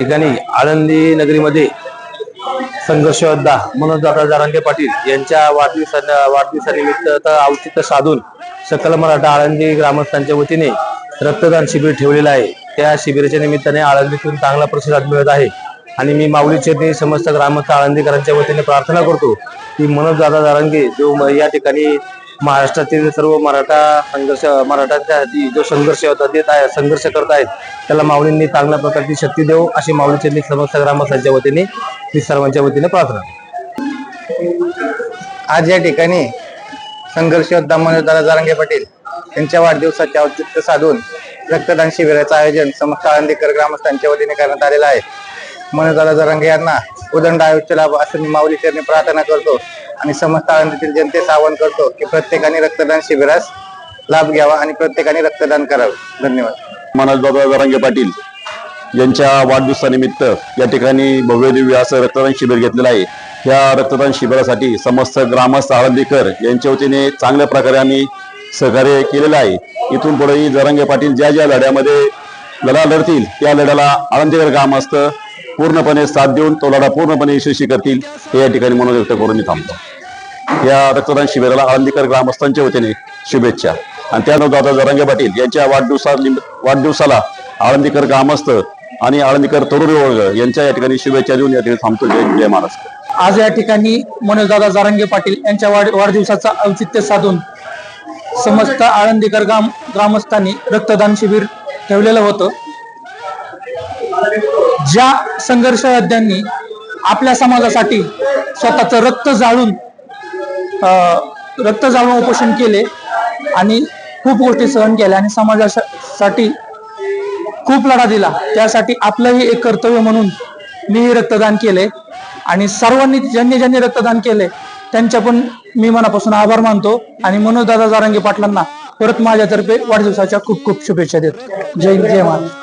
ठिकाणी आळंदी नगरीमध्ये संघर्ष योद्धा मनोज दादा जारांगे पाटील यांच्या वाढदिवसा वाढदिवसानिमित्त तर औचित्य साधून सकल मराठा आळंदी ग्रामस्थांच्या वतीने रक्तदान शिबिर ठेवलेलं आहे. त्या शिबिराच्या निमित्ताने आळंदीतून चांगला प्रतिसाद मिळत आहे. आणि मी माऊली चेतनी समस्त ग्रामस्थ आळंदीकरांच्या वतीने प्रार्थना करतो की मनोज दादा जारांगे जो या ठिकाणी महाराष्ट्रातील सर्व मराठा संघर्ष मराठांच्या जो संघर्ष होता देत आहे संघर्ष करत आहेत. त्याला माऊलींनी चांगल्या प्रकारची शक्ती देऊ अशी माऊली चेतनी समस्त ग्रामस्थांच्या वतीने मी सर्वांच्या वतीने प्रार्थना आज या ठिकाणी संघर्ष योद्धा मनोजदादा जारांगे पाटील यांच्या वाढदिवसाचे औचित्य साधून रक्तदान शिबिराचं आयोजन समस्त आळंदीकर ग्रामस्थांच्या वतीने करण्यात आलेलं आहे. मनोजदादा जारंगे यांना उदंड आयुष्य लाभ असं मी माऊली चरणी प्रार्थना करतो. आणि समस्त आळंदीतील जनतेस आवाहन करतो की प्रत्येकाने रक्तदान शिबिरास लाभ घ्यावा आणि प्रत्येकाने रक्तदान करावे. धन्यवाद. मनोजबाबा जरांगे पाटील यांच्या वाढदिवसानिमित्त या ठिकाणी भव्य दिव्य असं रक्तदान शिबिर घेतलेलं आहे. या रक्तदान शिबिरासाठी समस्त ग्रामस्थ आळंदीकर यांच्या वतीने चांगल्या प्रकारे आम्ही सहकार्य केलेलं आहे. इथून पुढेही जरांगे पाटील ज्या ज्या लढ्यामध्ये लढा लढतील त्या लढ्याला आळंदीकर ग्रामस्थ पूर्णपणे साथ देऊन तो लढा पूर्णपणे यशस्वी करतील हे या ठिकाणी मनोज व्यक्त करून मी थांबतो. या रक्तदान शिबिराला आळंदीकर ग्रामस्थांच्या वतीने शुभेच्छा. आणि त्यानंतर दादा जरांगे पाटील यांच्या वाढदिवसा वाढदिवसाला आळंदीकर ग्रामस्थ आणि आळंदीकर तरुण वर्ग यांच्या या ठिकाणी शुभेच्छा देऊन या ठिकाणी थांबतो. जय जय महाराष्ट्र. आज या ठिकाणी मनोजदादा जारंगे पाटील यांच्या वाढ वाढदिवसाचा औचित्य साधून समस्त आळंदीकर ग्राम ग्रामस्थांनी रक्तदान शिबिर ठेवलेलं होतं. ज्या संघर्ष आपल्या समाजासाठी स्वतःचं रक्त जाळून रक्त जाळून उपोषण केले आणि खूप गोष्टी सहन केल्या आणि समाजासाठी खूप लढा दिला. त्यासाठी आपलंही एक कर्तव्य म्हणून मीही रक्तदान केले आणि सर्वांनी ज्यांनी ज्यांनी रक्तदान केले त्यांच्या पण मी मनापासून आभार मानतो आणि मनोज दादा जारांगे पाटलांना परत माझ्यातर्फे वाढदिवसाच्या खूप खूप शुभेच्छा देतो. जय जय महाराज